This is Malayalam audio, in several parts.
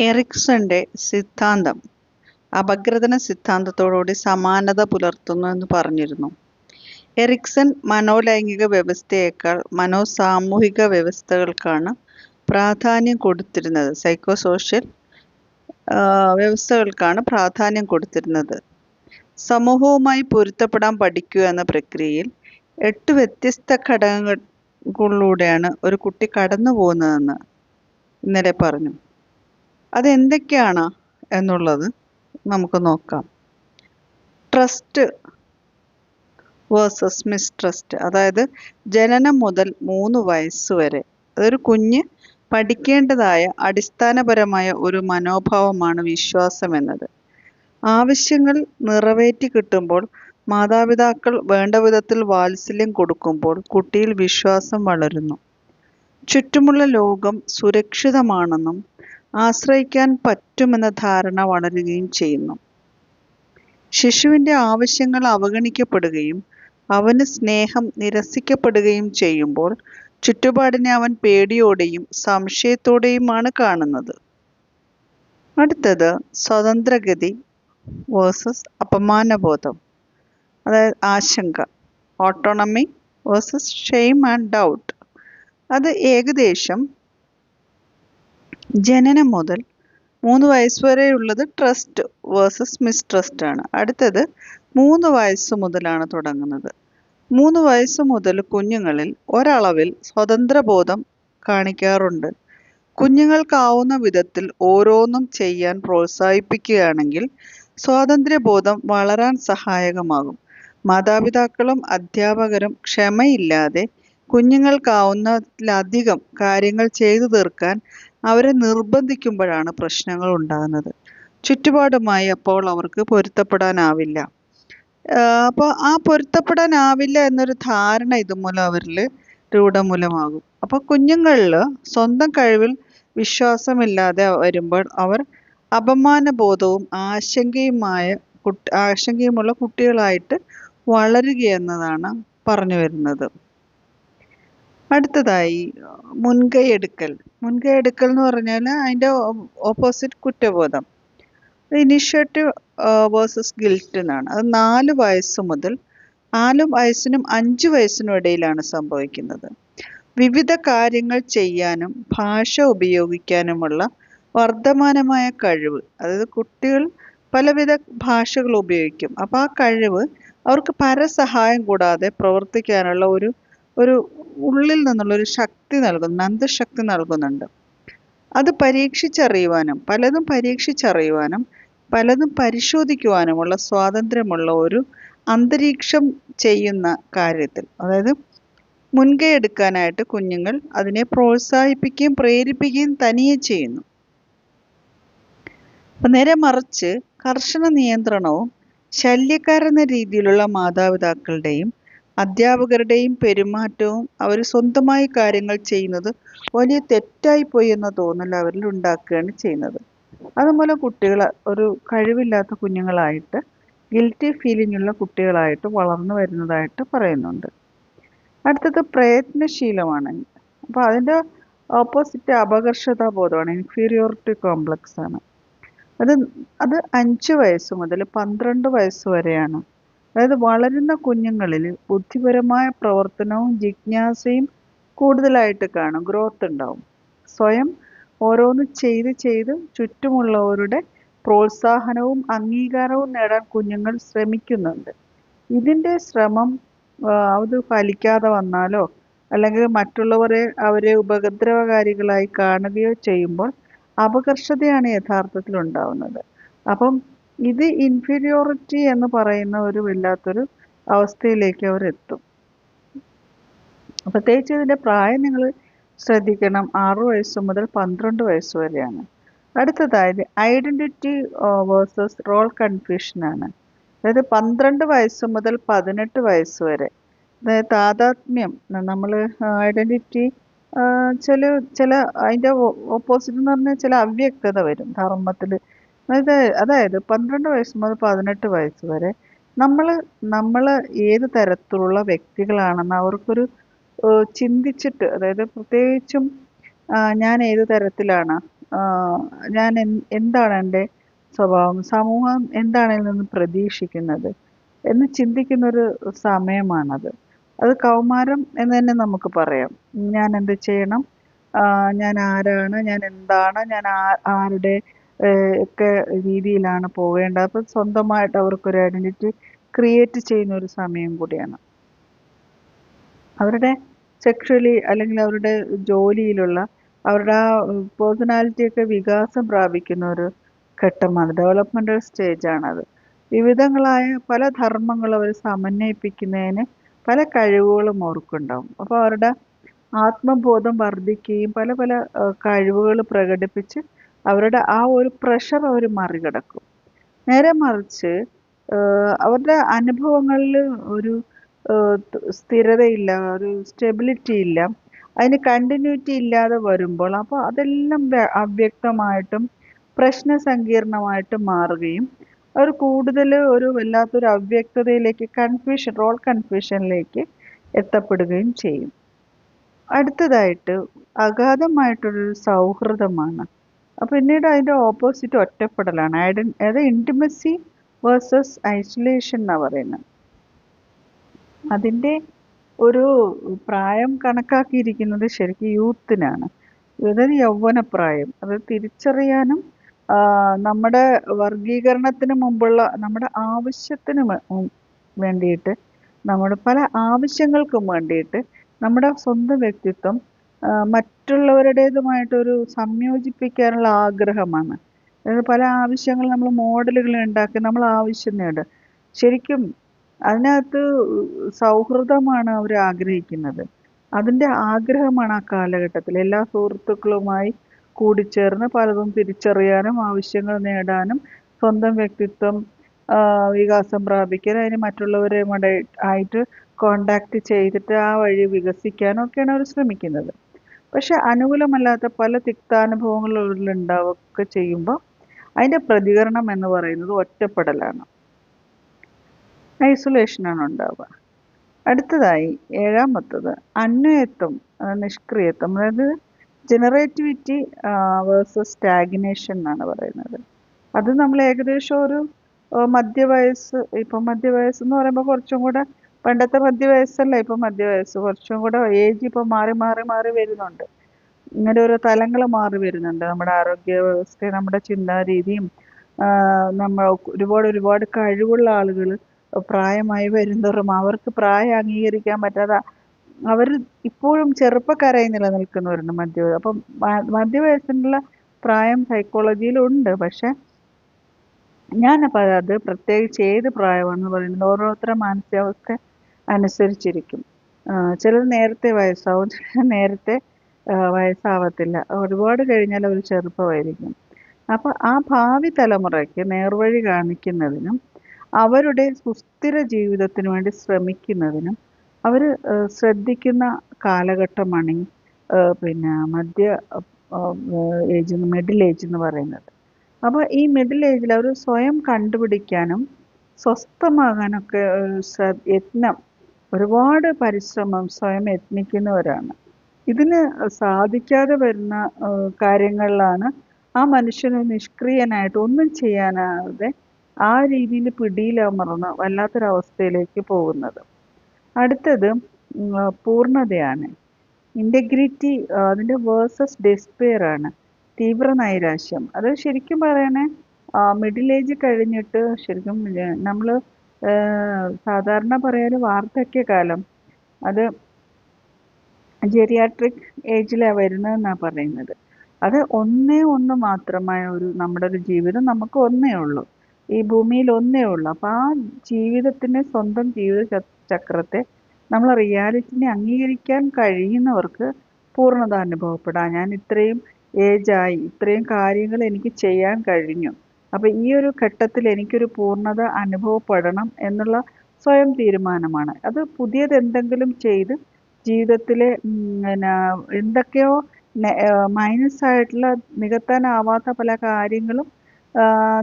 എറിക്സന്റെ സിദ്ധാന്തം അപഗ്രഥന സിദ്ധാന്തത്തോടുകൂടി സമാനത പുലർത്തുന്നു എന്ന് പറഞ്ഞിരുന്നു. എറിക്സൺ മനോലൈംഗിക വ്യവസ്ഥയേക്കാൾ മനോസാമൂഹിക വ്യവസ്ഥകൾക്കാണ് പ്രാധാന്യം കൊടുത്തിരുന്നത്. സൈക്കോസോഷ്യൽ വ്യവസ്ഥകൾക്കാണ് പ്രാധാന്യം കൊടുത്തിരുന്നത്. സമൂഹവുമായി പൊരുത്തപ്പെടാൻ പഠിക്കുക എന്ന പ്രക്രിയയിൽ എട്ട് വ്യത്യസ്ത ഘടകങ്ങളിലൂടെയാണ് ഒരു കുട്ടി കടന്നുപോകുന്നതെന്ന് ഇന്നലെ പറഞ്ഞു. അതെന്തൊക്കെയാണ് എന്നുള്ളത് നമുക്ക് നോക്കാം. ട്രസ്റ്റ് വേഴ്സസ് മിസ്ട്രസ്റ്റ് അതായത് ജനനം മുതൽ മൂന്ന് വയസ്സ് വരെ അതൊരു കുഞ്ഞ് പഠിക്കേണ്ടതായ അടിസ്ഥാനപരമായ ഒരു മനോഭാവമാണ് വിശ്വാസം എന്നത്. ആവശ്യങ്ങൾ നിറവേറ്റി കിട്ടുമ്പോൾ മാതാപിതാക്കൾ വേണ്ട വിധത്തിൽ വാത്സല്യം കൊടുക്കുമ്പോൾ കുട്ടിയിൽ വിശ്വാസം വളരുന്നു. ചുറ്റുമുള്ള ലോകം സുരക്ഷിതമാണെന്നും ആശ്രയിക്കാൻ പറ്റുമെന്ന ധാരണ വളരുകയും ചെയ്യുന്നു. ശിശുവിന്റെ ആവശ്യങ്ങൾ അവഗണിക്കപ്പെടുകയും അവന് സ്നേഹം നിരസിക്കപ്പെടുകയും ചെയ്യുമ്പോൾ ചുറ്റുപാടിനെ അവൻ പേടിയോടെയും സംശയത്തോടെയുമാണ് കാണുന്നത്. അടുത്തത് സ്വതന്ത്രഗതി വേഴ്സസ് അപമാനബോധം അതായത് ആശങ്ക. Autonomy versus shame and doubt. അത് ഏകദേശം ജനനം മുതൽ മൂന്ന് വയസ്സ് വരെയുള്ളത് ട്രസ്റ്റ് വേഴ്സസ് മിസ്ട്രസ്റ്റ് ആണ്. അടുത്തത് മൂന്ന് വയസ്സ് മുതലാണ് തുടങ്ങുന്നത്. മൂന്ന് വയസ്സ് മുതൽ കുഞ്ഞുങ്ങളിൽ ഒരളവിൽ സ്വതന്ത്രബോധം കാണിക്കാറുണ്ട്. കുഞ്ഞുങ്ങൾക്കാവുന്ന വിധത്തിൽ ഓരോന്നും ചെയ്യാൻ പ്രോത്സാഹിപ്പിക്കുകയാണെങ്കിൽ സ്വാതന്ത്ര്യബോധം വളരാൻ സഹായകമാകും. മാതാപിതാക്കളും അധ്യാപകരും ക്ഷമയില്ലാതെ കുഞ്ഞുങ്ങൾക്കാവുന്നതിലധികം കാര്യങ്ങൾ ചെയ്തു തീർക്കാൻ അവരെ നിർബന്ധിക്കുമ്പോഴാണ് പ്രശ്നങ്ങൾ ഉണ്ടാകുന്നത്. ചുറ്റുപാടുമായി അപ്പോൾ അവർക്ക് പൊരുത്തപ്പെടാനാവില്ല. അപ്പോൾ ആ പൊരുത്തപ്പെടാനാവില്ല എന്നൊരു ധാരണ ഇതുമൂലം അവരിൽ രൂഢമൂലമാകും. അപ്പോൾ കുഞ്ഞുങ്ങളിൽ സ്വന്തം കഴിവിൽ വിശ്വാസമില്ലാതെ വരുമ്പോൾ അവർ അപമാനബോധവും ആശങ്കയുമായ ആശങ്കയുമുള്ള കുട്ടികളായിട്ട് വളരുകയെന്നതാണ് പറഞ്ഞുവരുന്നത്. അടുത്തതായി മുൻകൈയെടുക്കൽ. മുൻകൈയെടുക്കൽ എന്ന് പറഞ്ഞാൽ അതിന്റെ ഓപ്പോസിറ്റ് കുറ്റബോധം. ഇനീഷ്യേറ്റീവ് വേഴ്സസ് ഗിൽറ്റ് എന്നാണ്. അത് നാല് വയസ്സ് മുതൽ നാല് വയസ്സിനും അഞ്ച് വയസ്സിനും ഇടയിലാണ് സംഭവിക്കുന്നത്. വിവിധ കാര്യങ്ങൾ ചെയ്യാനും ഭാഷ ഉപയോഗിക്കാനുമുള്ള വർദ്ധമാനമായ കഴിവ്. അതായത് കുട്ടികൾ പലവിധ ഭാഷകൾ ഉപയോഗിക്കും. അപ്പോൾ ആ കഴിവ് അവർക്ക് പരസഹായം കൂടാതെ പ്രവർത്തിക്കാനുള്ള ഒരു ഒരു ഉള്ളിൽ നിന്നുള്ള ഒരു ശക്തി നൽകുന്നു അന്തഃശക്തി നൽകുന്നുണ്ട്. അത് പരീക്ഷിച്ചറിയുവാനും പലതും പരീക്ഷിച്ചറിയുവാനും പലതും പരിശോധിക്കുവാനുമുള്ള സ്വാതന്ത്ര്യമുള്ള ഒരു അന്തരീക്ഷം ചെയ്യുന്ന കാര്യത്തിൽ അതായത് മുൻകൈ എടുക്കാനായിട്ട് കുഞ്ഞുങ്ങൾ അതിനെ പ്രോത്സാഹിപ്പിക്കുകയും പ്രേരിപ്പിക്കുകയും തനിയെ ചെയ്യുന്നു. നേരെ മറിച്ച് കർശന നിയന്ത്രണവും ശല്യക്കാരെന്ന രീതിയിലുള്ള മാതാപിതാക്കളുടെയും അധ്യാപകരുടെയും പെരുമാറ്റവും അവർ സ്വന്തമായി കാര്യങ്ങൾ ചെയ്യുന്നത് വലിയ തെറ്റായിപ്പോയി എന്ന തോന്നൽ അവരിൽ ഉണ്ടാക്കുകയാണ് ചെയ്യുന്നത്. അതുപോലെ കുട്ടികൾ ഒരു കഴിവില്ലാത്ത കുഞ്ഞുങ്ങളായിട്ട് ഗിൽറ്റി ഫീലിംഗ് ഉള്ള കുട്ടികളായിട്ട് വളർന്നു വരുന്നതായിട്ട് പറയുന്നുണ്ട്. അടുത്തത് പ്രയത്നശീലമാണ്. അപ്പോൾ അതിന്റെ ഓപ്പോസിറ്റ് അപകർഷതാബോധമാണ്. ഇൻഫീരിയോറിറ്റി കോംപ്ലക്സ് ആണ്. അത് അത് അഞ്ച് വയസ്സ് മുതൽ പന്ത്രണ്ട് വയസ്സ് വരെയാണ്. അതായത് വളരുന്ന കുഞ്ഞുങ്ങളിൽ ബുദ്ധിപരമായ പ്രവർത്തനവും ജിജ്ഞാസയും കൂടുതലായിട്ട് കാണും. ഗ്രോത്ത് ഉണ്ടാവും. സ്വയം ഓരോന്ന് ചെയ്ത് ചെയ്ത് ചുറ്റുമുള്ളവരുടെ പ്രോത്സാഹനവും അംഗീകാരവും നേടാൻ കുഞ്ഞുങ്ങൾ ശ്രമിക്കുന്നുണ്ട്. ഇതിന്റെ ശ്രമം അത് ഫലിക്കാതെ വന്നാലോ അല്ലെങ്കിൽ മറ്റുള്ളവരെ അവരെ ഉപദ്രവകാരികളായി കാണുകയോ ചെയ്യുമ്പോൾ അപകർഷതയാണ് യഥാർത്ഥത്തിൽ ഉണ്ടാവുന്നത്. അപ്പം ഇത് ഇൻഫീരിയോറിറ്റി എന്ന് പറയുന്ന ഒരു വല്ലാത്തൊരു അവസ്ഥയിലേക്ക് അവരെത്തും. പ്രത്യേകിച്ച് ഇതിന്റെ പ്രായം നിങ്ങൾ ശ്രദ്ധിക്കണം. ആറു വയസ്സ് മുതൽ പന്ത്രണ്ട് വയസ്സ് വരെയാണ്. അടുത്തതായത് ഐഡന്റിറ്റി വേഴ്സസ് റോൾ കൺഫ്യൂഷൻ ആണ്. അതായത് പന്ത്രണ്ട് വയസ്സ് മുതൽ പതിനെട്ട് വയസ്സ് വരെ അതായത് താദാത്മ്യം നമ്മൾ ഐഡന്റിറ്റി ചില ചില അതിന്റെ ഓപ്പോസിറ്റ് എന്ന് പറഞ്ഞാൽ ചില അവ്യക്തത വരും ധർമ്മത്തിൽ. അതായത് അതായത് പന്ത്രണ്ട് വയസ്സ് മുതൽ പതിനെട്ട് വയസ്സ് വരെ നമ്മൾ നമ്മൾ ഏത് തരത്തിലുള്ള വ്യക്തികളാണെന്ന് അവർക്കൊരു ചിന്തിച്ചിട്ട് അതായത് പ്രത്യേകിച്ചും ഞാൻ ഏത് തരത്തിലാണ് ഞാൻ എൻ- എന്താണ് എന്റെ സ്വഭാവം സമൂഹം എന്താണ് ഇതിൽ നിന്ന് പ്രതീക്ഷിക്കുന്നത് എന്ന് ചിന്തിക്കുന്നൊരു സമയമാണത്. അത് കൗമാരം എന്ന് തന്നെ നമുക്ക് പറയാം. ഞാൻ എന്ത് ചെയ്യണം? ഞാൻ ആരാണ്? ഞാൻ എന്താണ്? ഞാൻ ആ- ആരുടെ ഒക്കെ രീതിയിലാണ് പോകേണ്ടത് അപ്പം സ്വന്തമായിട്ട് അവർക്കൊരു ഐഡന്റിറ്റി ക്രിയേറ്റ് ചെയ്യുന്ന ഒരു സമയം കൂടിയാണ്. അവരുടെ സെക്ഷലി അല്ലെങ്കിൽ അവരുടെ ജോലിയിലുള്ള അവരുടെ ആ പേഴ്സണാലിറ്റിയൊക്കെ വികാസം പ്രാപിക്കുന്ന ഒരു ഘട്ടമാണ്. ഡെവലപ്മെന്റൽ സ്റ്റേജാണത് വിവിധങ്ങളായ പല ധർമ്മങ്ങളും അവർ സമന്വയിപ്പിക്കുന്നതിന് പല കഴിവുകളും അവർക്കുണ്ടാവും. അപ്പോൾ അവരുടെ ആത്മബോധം വർദ്ധിക്കുകയും പല പല കഴിവുകൾ പ്രകടിപ്പിച്ച് അവരുടെ ആ ഒരു പ്രഷർ അവർ മറികടക്കും. നേരെ മറിച്ച് അവരുടെ അനുഭവങ്ങളിൽ ഒരു സ്ഥിരതയില്ല ഒരു സ്റ്റെബിലിറ്റി ഇല്ല. അതിന് കണ്ടിന്യൂറ്റി ഇല്ലാതെ വരുമ്പോൾ അപ്പോൾ അതെല്ലാം വ്യ- അവ്യക്തമായിട്ടും പ്രശ്ന സങ്കീർണമായിട്ടും മാറുകയും അവർ കൂടുതൽ ഒരു വല്ലാത്തൊരു അവ്യക്തതയിലേക്ക് കൺഫ്യൂഷൻ റോൾ കൺഫ്യൂഷനിലേക്ക് എത്തപ്പെടുകയും ചെയ്യും. അടുത്തതായിട്ട് അഗാധമായിട്ടൊരു സൗഹൃദമാണ്. അപ്പോൾ പിന്നീട് അതിന്റെ ഓപ്പോസിറ്റ് ഒറ്റപ്പെടലാണ്. ഐഡൻ അതായത് ഇന്റിമസി വേഴ്സസ് ഐസൊലേഷൻ എന്നാണ് പറയുന്നത്. അതിന്റെ ഒരു പ്രായം കണക്കാക്കിയിരിക്കുന്നത് ശരിക്കും യൂത്തിനാണ് അതായത് യൗവനപ്രായം. അത് തിരിച്ചറിയാനും നമ്മുടെ വർഗീകരണത്തിന് മുമ്പുള്ള നമ്മുടെ ആവശ്യത്തിന് വേണ്ടിയിട്ട് നമ്മുടെ പല ആവശ്യങ്ങൾക്കും വേണ്ടിയിട്ട് നമ്മുടെ സ്വന്തം വ്യക്തിത്വം മറ്റുള്ളവരുടേതുമായിട്ടൊരു സംയോജിപ്പിക്കാനുള്ള ആഗ്രഹമാണ്. അതായത് പല ആവശ്യങ്ങൾ നമ്മൾ മോഡലുകൾ ഉണ്ടാക്കി നമ്മൾ ആവശ്യം നേടുക ശരിക്കും അതിനകത്ത് സൗഹൃദമാണ് അവർ ആഗ്രഹിക്കുന്നത്. അതിന്റെ ആഗ്രഹമാണ് ആ കാലഘട്ടത്തിൽ എല്ലാ സുഹൃത്തുക്കളുമായി കൂടിച്ചേർന്ന് പലതും തിരിച്ചറിയാനും ആവശ്യങ്ങൾ നേടാനും സ്വന്തം വ്യക്തിത്വം വികാസം പ്രാപിക്കാൻ അതിന് മറ്റുള്ളവരെ ആയിട്ട് കോണ്ടാക്ട് ചെയ്തിട്ട് ആ വഴി വികസിക്കാനും ഒക്കെയാണ് അവർ ശ്രമിക്കുന്നത്. പക്ഷെ അനുകൂലമല്ലാത്ത പല തിക്താനുഭവങ്ങൾ ഉണ്ടാവുകയൊക്കെ ചെയ്യുമ്പോൾ അതിന്റെ പ്രതികരണം എന്ന് പറയുന്നത് ഒറ്റപ്പെടലാണ്. ഐസൊലേഷനാണ് ഉണ്ടാവുക. അടുത്തതായി ഏഴാമത്തത് അന്വയത്വം നിഷ്ക്രിയത്വം അതായത് ജനറേറ്റിവിറ്റി വേഴ്സസ് സ്റ്റാഗ്നേഷൻ എന്നാണ് പറയുന്നത്. അത് നമ്മൾ ഏകദേശം ഒരു മധ്യവയസ്സ് ഇപ്പം മധ്യവയസ്സ് എന്ന് പറയുമ്പോൾ കുറച്ചും കൂടെ പണ്ടത്തെ മധ്യവയസ്സല്ല? ഇപ്പം മധ്യവയസ്സ്. കുറച്ചും കൂടെ ഏജ് ഇപ്പം മാറി മാറി മാറി വരുന്നുണ്ട്. ഇങ്ങനെ ഓരോ തലങ്ങൾ മാറി വരുന്നുണ്ട്. നമ്മുടെ ആരോഗ്യ വ്യവസ്ഥ നമ്മുടെ ചിന്താരീതിയും നമ്മൾ ഒരുപാട് ഒരുപാട് കഴിവുള്ള ആളുകൾ പ്രായമായി വരുന്നവരും അവർക്ക് പ്രായം അംഗീകരിക്കാൻ പറ്റാതെ അവർ ഇപ്പോഴും ചെറുപ്പക്കാരായി നിലനിൽക്കുന്നവരുണ്ട് മധ്യ അപ്പം മധ്യവയസ്സിനുള്ള പ്രായം സൈക്കോളജിയിലുണ്ട് പക്ഷെ ഞാൻ അത് പ്രത്യേകിച്ച് ഏത് പ്രായമാണെന്ന് പറയുന്നത് ഓരോരുത്തരുടെ മാനസികാവസ്ഥ അനുസരിച്ചിരിക്കും. ചിലർ നേരത്തെ വയസ്സാവും ചിലർ നേരത്തെ വയസ്സാവത്തില്ല. ഒരുപാട് കഴിഞ്ഞാൽ ഒരു ചെറുപ്പമായിരിക്കും. അപ്പോൾ ആ ഭാവി തലമുറയ്ക്ക് നേർവഴി കാണിക്കുന്നതിനും അവരുടെ സുസ്ഥിര ജീവിതത്തിന് വേണ്ടി ശ്രമിക്കുന്നതിനും അവർ ശ്രദ്ധിക്കുന്ന കാലഘട്ടമാണ് ഈ പിന്നെ മധ്യ ഏജ് മിഡിൽ ഏജ് എന്ന് പറയുന്നത്. അപ്പോൾ ഈ മിഡിൽ ഏജിൽ അവർ സ്വയം കണ്ടുപിടിക്കാനും സ്വസ്ഥമാകാനൊക്കെ യത്നം ഒരുപാട് പരിശ്രമം സ്വയം യത്നിക്കുന്നവരാണ്. ഇതിന് സാധിക്കാതെ വരുന്ന കാര്യങ്ങളിലാണ് ആ മനുഷ്യന് നിഷ്ക്രിയനായിട്ട് ഒന്നും ചെയ്യാനാകാതെ ആ രീതിയിൽ പിടിയിലമർന്ന് വല്ലാത്തൊരവസ്ഥയിലേക്ക് പോകുന്നത്. അടുത്തത് പൂർണതയാണ്. ഇന്റഗ്രിറ്റി അതിന്റെ വേഴ്സസ് ഡെസ്പെയർ ആണ്. തീവ്ര നൈരാശ്യം. അത് ശരിക്കും പറയണേ മിഡിൽ ഏജ് കഴിഞ്ഞിട്ട് ശരിക്കും നമ്മൾ സാധാരണ പറയാറ് വാർദ്ധക്യകാലം അത് ജെറിയാട്രിക് ഏജിലാണ് വരുന്നതെന്നാണ് പറയുന്നത്. അത് ഒന്നേ ഒന്ന് മാത്രമായ ഒരു നമ്മുടെ ഒരു ജീവിതം നമുക്ക് ഒന്നേ ഉള്ളൂ. ഈ ഭൂമിയിൽ ഒന്നേ ഉള്ളൂ. അപ്പോൾ ആ ജീവിതത്തിനെ സ്വന്തം ജീവിത ചക്രത്തെ നമ്മൾ റിയാലിറ്റിനെ അംഗീകരിക്കാൻ കഴിയുന്നവർക്ക് പൂർണത അനുഭവപ്പെടാം. ഞാൻ ഇത്രയും ഏജായി ഇത്രയും കാര്യങ്ങൾ എനിക്ക് ചെയ്യാൻ കഴിഞ്ഞു. അപ്പോൾ ഈ ഒരു ഘട്ടത്തിൽ എനിക്കൊരു പൂർണത അനുഭവപ്പെടണം എന്നുള്ള സ്വയം തീരുമാനമാണ്. അത് പുതിയത് എന്തെങ്കിലും ചെയ്ത് ജീവിതത്തിലെ പിന്നെ എന്തൊക്കെയോ മൈനസ് ആയിട്ടുള്ള നികത്താനാവാത്ത പല കാര്യങ്ങളും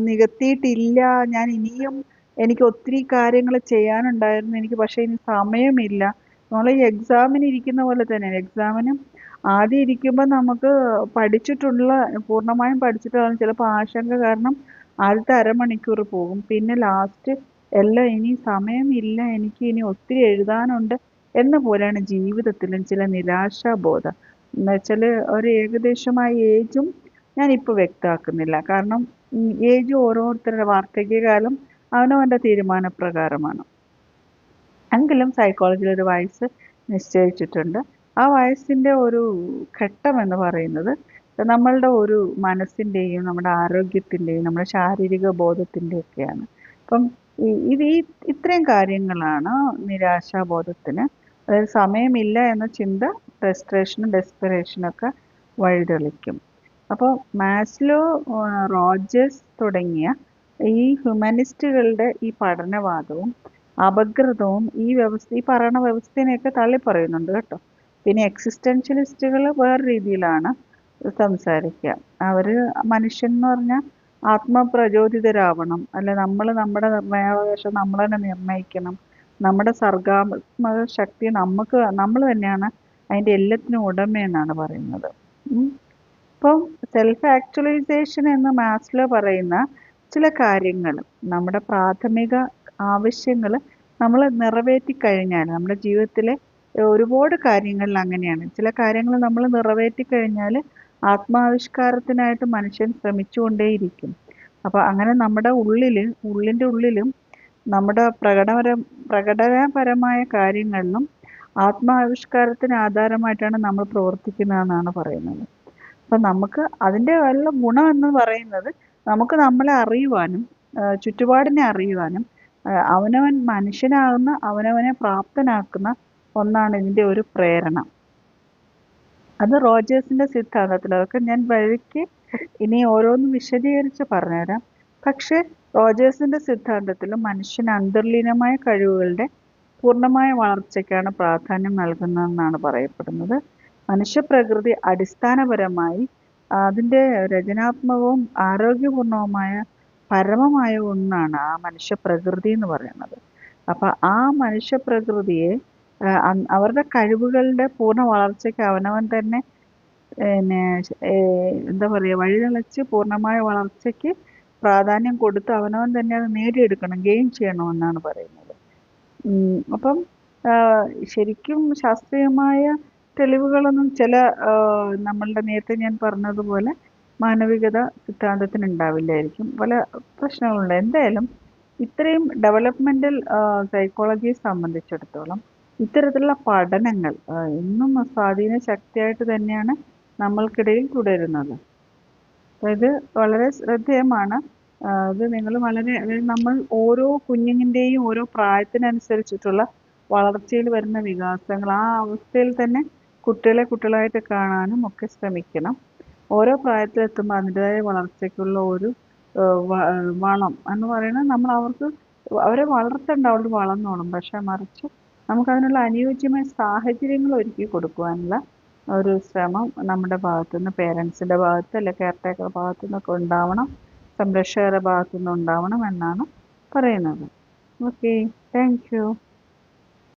നികത്തിയിട്ടില്ല. ഞാൻ ഇനിയും എനിക്ക് ഒത്തിരി കാര്യങ്ങൾ ചെയ്യാനുണ്ടായിരുന്നു. എനിക്ക് പക്ഷേ ഇനി സമയമില്ല. നമ്മൾ ഈ എക്സാമിന് ഇരിക്കുന്ന പോലെ തന്നെ. എക്സാമിന് ആദ്യം ഇരിക്കുമ്പോൾ നമുക്ക് പഠിച്ചിട്ടുള്ള പൂർണമായും പഠിച്ചിട്ടുള്ള ചിലപ്പോൾ ആശങ്ക കാരണം ആദ്യത്തെ അരമണിക്കൂർ പോകും. പിന്നെ ലാസ്റ്റ് എല്ലാം ഇനി സമയമില്ല എനിക്ക് ഇനി ഒത്തിരി എഴുതാനുണ്ട് എന്ന പോലെയാണ് ജീവിതത്തിലും ചില നിരാശാബോധം. എന്നുവെച്ചാൽ ഒരു ഏകദേശമായ ഏജും ഞാനിപ്പോൾ വ്യക്തമാക്കുന്നില്ല. കാരണം ഏജ് ഓരോരുത്തരുടെ വാർദ്ധക്യകാലം അവനവന്റെ തീരുമാനപ്രകാരമാണ്. എങ്കിലും സൈക്കോളജിയിൽ ഒരു വയസ്സ് നിശ്ചയിച്ചിട്ടുണ്ട്. ആ വയസ്സിന്റെ ഒരു ഘട്ടം എന്ന് പറയുന്നത് നമ്മളുടെ ഒരു മനസ്സിന്റെയും നമ്മുടെ ആരോഗ്യത്തിന്റെയും നമ്മുടെ ശാരീരിക ബോധത്തിന്റെയൊക്കെയാണ് അപ്പം ഇത് ഈ ഇത്രയും കാര്യങ്ങളാണ് നിരാശാബോധത്തിന്. അതായത് സമയമില്ല എന്ന ചിന്ത ഫ്രസ്ട്രേഷനും ഡെസ്പിറേഷനും ഒക്കെ വഴിതെളിക്കും. അപ്പോൾ മാസ്ലോ റോജേഴ്സ് തുടങ്ങിയ ഈ ഹ്യൂമനിസ്റ്റുകളുടെ ഈ പഠനവാദവും അപകൃതവും ഈ വ്യവസ്ഥ ഈ പറയുന്ന വ്യവസ്ഥേനെയൊക്കെ തള്ളി പറയുന്നുണ്ട് കേട്ടോ. പിന്നെ എക്സിസ്റ്റൻഷ്യലിസ്റ്റുകൾ വേറെ രീതിയിലാണ് സംസാരിക്കുക. അവർ മനുഷ്യൻ എന്ന് പറഞ്ഞാൽ ആത്മപ്രചോദിതരാവണം. അല്ലെ നമ്മൾ നമ്മുടെ നിർണയാവകാശം നമ്മൾ തന്നെ നിർണയിക്കണം നമ്മുടെ സർഗാത്മക ശക്തി നമുക്ക് നമ്മൾ തന്നെയാണ് അതിന്റെ എല്ലാത്തിനും ഉടമയെന്നാണ് പറയുന്നത്. ഇപ്പം സെൽഫ് ആക്ച്വലൈസേഷൻ എന്ന് മാസ്ലോ പറയുന്ന ചില കാര്യങ്ങൾ നമ്മുടെ പ്രാഥമിക ആവശ്യങ്ങൾ നമ്മൾ നിറവേറ്റി കഴിഞ്ഞാൽ നമ്മുടെ ജീവിതത്തിലെ ഒരുപാട് കാര്യങ്ങളിൽ അങ്ങനെയാണ്. ചില കാര്യങ്ങൾ നമ്മൾ നിറവേറ്റി കഴിഞ്ഞാൽ ആത്മാവിഷ്കാരത്തിനായിട്ട് മനുഷ്യൻ ശ്രമിച്ചുകൊണ്ടേയിരിക്കും. അപ്പോൾ അങ്ങനെ നമ്മുടെ ഉള്ളിൽ ഉള്ളിന്റെ ഉള്ളിലും നമ്മുടെ പ്രകടപര പ്രകടനപരമായ കാര്യങ്ങളിലും ആത്മാവിഷ്കാരത്തിന് ആധാരമായിട്ടാണ് നമ്മൾ പ്രവർത്തിക്കുന്നതെന്നാണ് പറയുന്നത്. അപ്പം നമുക്ക് അതിന്റെ വല്ല ഗുണം എന്ന് പറയുന്നത് നമുക്ക് നമ്മളെ അറിയുവാനും ചുറ്റുപാടിനെ അറിയുവാനും അവനവൻ മനുഷ്യനാകുന്ന അവനവനെ പ്രാപ്തനാക്കുന്ന ഒന്നാണ് ഇതിന്റെ ഒരു പ്രേരണ. അത് റോജേഴ്സിന്റെ സിദ്ധാന്തത്തിൽ അതൊക്കെ ഞാൻ വഴിക്ക് ഇനി ഓരോന്ന് വിശദീകരിച്ച് പറഞ്ഞുതരാം. പക്ഷേ റോജേഴ്സിന്റെ സിദ്ധാന്തത്തിൽ മനുഷ്യൻ അന്തർലീനമായ കഴിവുകളുടെ പൂർണമായ വളർച്ചയ്ക്കാണ് പ്രാധാന്യം നൽകുന്നതെന്നാണ് പറയപ്പെടുന്നത്. മനുഷ്യപ്രകൃതി അടിസ്ഥാനപരമായി അതിന്റെ രചനാത്മകവും ആരോഗ്യപൂർണവുമായ പരമമായ ഒന്നാണ് ആ മനുഷ്യപ്രകൃതി എന്ന് പറയുന്നത്. അപ്പം ആ മനുഷ്യപ്രകൃതിയെ അവരുടെ കഴിവുകളുടെ പൂർണ വളർച്ചയ്ക്ക് അവനവൻ തന്നെ പിന്നെ എന്താ പറയുക വഴിതെളിച്ച് പൂർണമായ വളർച്ചയ്ക്ക് പ്രാധാന്യം കൊടുത്ത് അവനവൻ തന്നെ അത് നേടിയെടുക്കണം ഗെയിൻ ചെയ്യണമെന്നാണ് പറയുന്നത്. അപ്പം ശരിക്കും ശാസ്ത്രീയമായ തെളിവുകളൊന്നും ചില നമ്മളുടെ നേരത്തെ ഞാൻ പറഞ്ഞതുപോലെ മാനവികത സിദ്ധാന്തത്തിന് ഉണ്ടാവില്ലായിരിക്കും പല പ്രശ്നങ്ങളുണ്ട്. എന്തായാലും ഇത്രയും ഡെവലപ്മെന്റൽ സൈക്കോളജിയെ സംബന്ധിച്ചിടത്തോളം ഇത്തരത്തിലുള്ള പഠനങ്ങൾ ഇന്നും സ്വാധീന ശക്തിയായിട്ട് തന്നെയാണ് നമ്മൾക്കിടയിൽ തുടരുന്നത്. അപ്പോൾ ഇത് വളരെ ശ്രദ്ധേയമാണ്. ഇത് നിങ്ങൾ വളരെ നമ്മൾ ഓരോ കുഞ്ഞിന്റെയും ഓരോ പ്രായത്തിനനുസരിച്ചിട്ടുള്ള വളർച്ചയിൽ വരുന്ന വികാസങ്ങൾ ആ അവസ്ഥയിൽ തന്നെ കുട്ടികളെ കുട്ടികളായിട്ട് കാണാനും ഒക്കെ ശ്രമിക്കണം. ഓരോ പ്രായത്തിലെത്തുമ്പോൾ അതിന്റെതായ വളർച്ചയ്ക്കുള്ള ഒരു വളം എന്ന് പറയുന്നത് നമ്മൾ അവർക്ക് അവരെ വളർത്തണ്ട അവർ വളർന്നോളും പക്ഷെ മറിച്ച് നമുക്കതിനുള്ള അനുയോജ്യമായ സാഹചര്യങ്ങൾ ഒരുക്കി കൊടുക്കുവാനുള്ള ഒരു ശ്രമം നമ്മുടെ ഭാഗത്തുനിന്ന് പേരൻസിന്റെ ഭാഗത്ത് അല്ലെ കെയർ ടേക്കർ ഭാഗത്തു നിന്നൊക്കെ ഉണ്ടാവണം സംരക്ഷകരുടെ ഭാഗത്തു നിന്ന് ഉണ്ടാവണം എന്നാണ് പറയുന്നത്. Okay thank